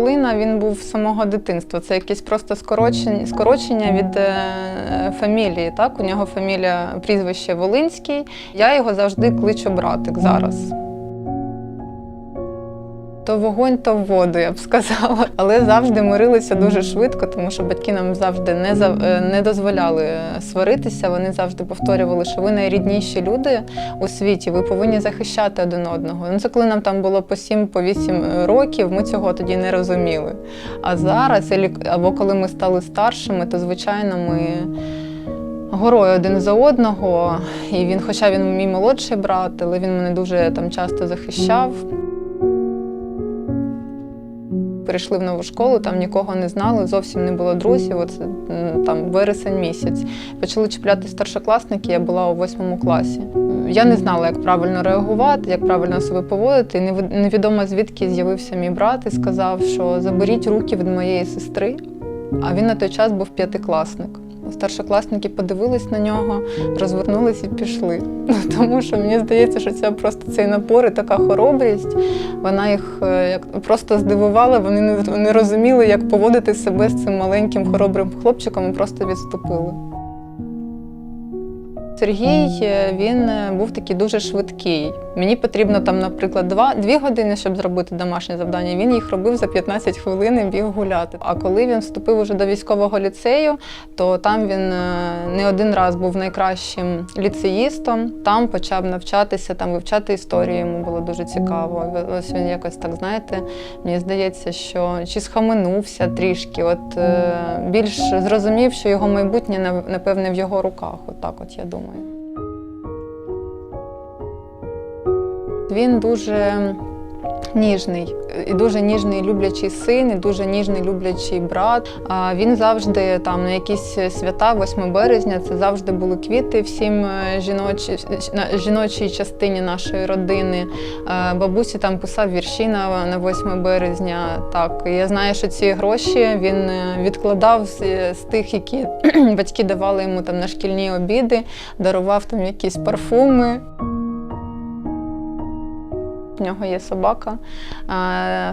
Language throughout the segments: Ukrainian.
Волина він був з самого дитинства. Це якесь просто скорочення, скорочення від е, фамілії. Так, у нього фамілія прізвище Волинський. Я його завжди кличу братик зараз. То вогонь, то в воду, я б сказала. Але завжди мирилися дуже швидко, тому що батьки нам завжди не, зав- е, не дозволяли е, сваритися. Вони завжди повторювали, що ви найрідніші люди у світі, ви повинні захищати один одного. Ну, це коли нам там було по 7 по 8 років, ми цього тоді не розуміли. А зараз, або коли ми стали старшими, то звичайно ми. Горою один за одного, і він, хоча він мій молодший брат, але він мене дуже там часто захищав перейшли в нову школу, там нікого не знали, зовсім не було друзів. Оце там вересень місяць. Почали чіпляти старшокласники, я була у восьмому класі. Я не знала, як правильно реагувати, як правильно себе поводити. І невідомо звідки з'явився мій брат і сказав, що заберіть руки від моєї сестри. А він на той час був п'ятикласник. Старшокласники подивились на нього, розвернулись і пішли. Тому що мені здається, що це просто цей напор і така хоробрість. Вона їх е, як просто здивувала. Вони не, не розуміли, як поводити себе з цим маленьким хоробрим хлопчиком і просто відступили. Сергій е, він е, був такий дуже швидкий. Мені потрібно там, наприклад, два, дві години, щоб зробити домашнє завдання. Він їх робив за 15 хвилин і біг гуляти. А коли він вступив уже до військового ліцею, то там він е, не один раз був найкращим ліцеїстом. Там почав навчатися, там вивчати історію. Йому було дуже цікаво. Ось він якось так, знаєте, мені здається, що чи схаменувся трішки, от е, більш зрозумів, що його майбутнє напевне в його руках. Отак, от я думаю. Він дуже ніжний, і дуже ніжний люблячий син, і дуже ніжний люблячий брат. А він завжди там на якісь свята, 8 березня, це завжди були квіти всім е, жіночі, жіночій частині нашої родини. Е, Бабусі там писав вірші на, на 8 березня. Так, я знаю, що ці гроші він е, відкладав з, з тих, які батьки давали йому там на шкільні обіди, дарував там якісь парфуми. В нього є собака.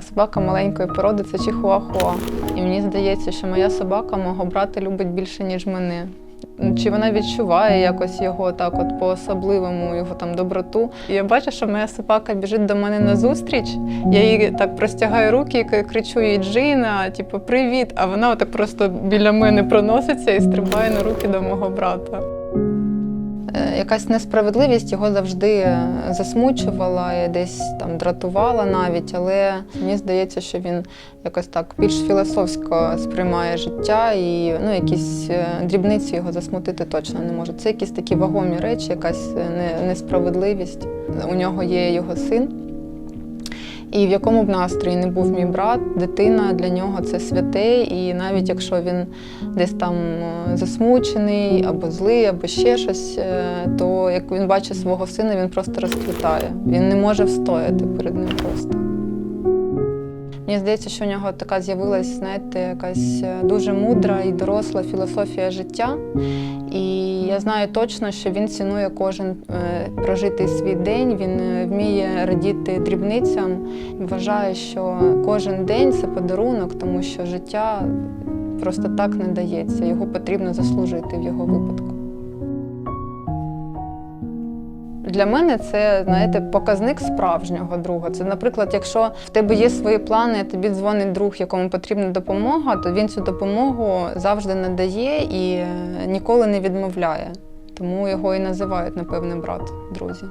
Собака маленької породи це чихуахуа. І мені здається, що моя собака мого брата любить більше, ніж мене. Чи вона відчуває якось його так, от по-особливому, його там доброту. Я бачу, що моя собака біжить до мене на зустріч. Я їй так простягаю руки і кричу їй Джина, типу, привіт. А вона отак просто біля мене проноситься і стрибає на руки до мого брата. Е, Якась несправедливість його завжди е, засмучувала і десь там дратувала навіть, але мені здається, що він якось так більш філософсько сприймає життя і ну, якісь е, дрібниці його засмутити точно не можуть. Це якісь такі вагомі речі, якась не- несправедливість. У нього є його син. І в якому б настрої не був мій брат, дитина для нього це святе, і навіть якщо він десь там е, засмучений або злий, або ще щось, е, то як він бачить свого сина, він просто розквітає. Він не може встояти перед ним просто. Мені здається, що у нього така з'явилась, знаєте, якась е, дуже мудра і доросла філософія життя. І я знаю точно, що він цінує кожен е, прожитий свій день, він е, вміє радіти дрібницям. Вважає, що кожен день це подарунок, тому що життя просто так не дається. Його потрібно заслужити в його випадку. Для мене це, знаєте, показник справжнього друга. Це, наприклад, якщо в тебе є свої плани, тобі дзвонить друг, якому потрібна допомога, то він цю допомогу завжди надає і е, ніколи не відмовляє. Тому його і називають, напевне, брат, друзі.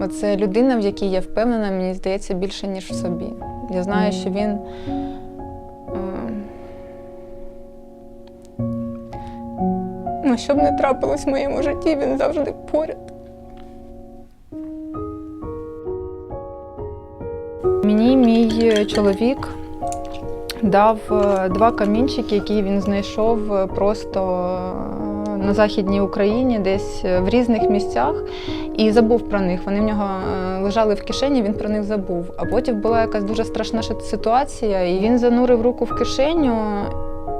Оце людина, в якій я впевнена, мені здається, більше, ніж в собі. Я знаю, що він. е, Ну, що б не трапилось в моєму житті, він завжди поряд. Мій чоловік дав е, два камінчики, які він знайшов е, просто е, на Західній Україні, десь е, в різних місцях, і забув про них. Вони в нього е, лежали в кишені, він про них забув. А потім була якась дуже страшна ситуація, і він занурив руку в кишеню.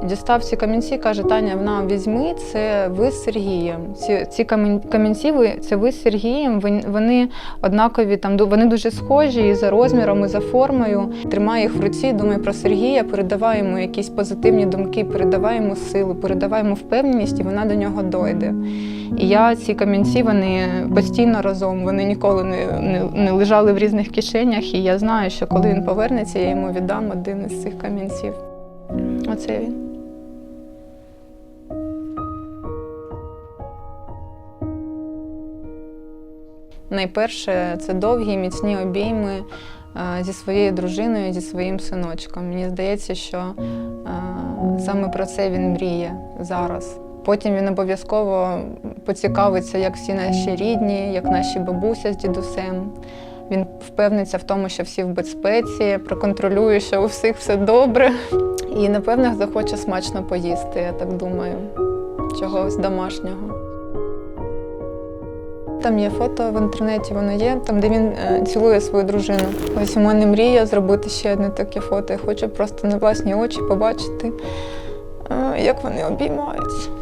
Дістав ці камінці, каже, Таня, на візьми, це ви з Сергієм. Ці, ці камінці ви, це ви з Сергієм. Вони, однакові, там вони дуже схожі і за розміром, і за формою. Тримай їх в руці, думай про Сергія, передавай йому якісь позитивні думки, передавай йому силу, передавай йому впевненість, і вона до нього дойде. І я ці камінці вони постійно разом, вони ніколи не, не, не лежали в різних кишенях. І я знаю, що коли він повернеться, я йому віддам один із цих камінців. Оце він. Найперше, це довгі міцні обійми е, зі своєю дружиною, зі своїм синочком. Мені здається, що е, саме про це він мріє зараз. Потім він обов'язково поцікавиться, як всі наші рідні, як наші бабуся з дідусем. Він впевниться в тому, що всі в безпеці, проконтролює, що у всіх все добре. І, напевно, захоче смачно поїсти, я так думаю, чогось домашнього. Там є фото в інтернеті, воно є, там, де він е, цілує свою дружину. Ось у мене мрія зробити ще одне таке фото. Я хочу просто на власні очі побачити, е, як вони обіймаються.